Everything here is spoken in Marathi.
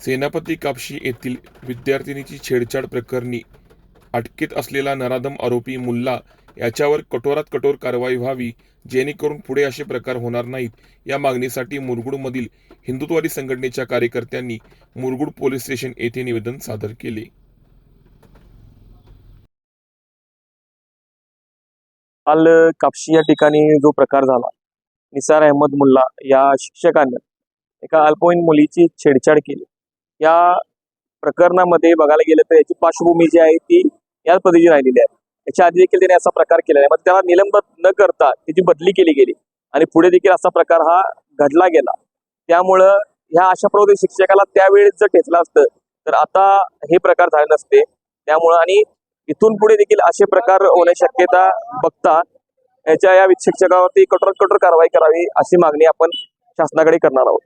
सेनापती कापशी येथील विद्यार्थिनीची छेडछाड प्रकरणी अटकेत असलेला नराधम आरोपी मुल्ला याच्यावर कठोरात कठोर कारवाई व्हावी जेणेकरून पुढे असे प्रकार होणार नाहीत. या मागणीसाठी मुरगुडमधील हिंदुत्वादी संघटनेच्या कार्यकर्त्यांनी मुरगुड पोलीस स्टेशन येथे निवेदन सादर केले. काल कापशी या ठिकाणी जो प्रकार झाला निसार अहमद मुल्ला या शिक्षकानं एका अल्पवयीन मुलीची छेडछाड केली. या प्रकरणामध्ये बघायला गेलं तर याची पार्श्वभूमी जी आहे ती याच पद्धतीची राहिलेली आहे. याच्या आधी देखील त्याने असा प्रकार केलेला आहे. मग त्याला निलंबित न करता त्याची बदली केली गेली. आणि पुढे देखील असा प्रकार हा घडला गेला. त्यामुळं ह्या अशा प्रकारे शिक्षकाला त्यावेळेस जर ठेचलं असतं तर आता हे प्रकार झाले नसते. त्यामुळं आणि इथून पुढे देखील असे प्रकार होण्याची शक्यता बघता याच्या या शिक्षकावरती कठोर कठोर कारवाई करावी अशी मागणी आपण शासनाकडे करणार आहोत.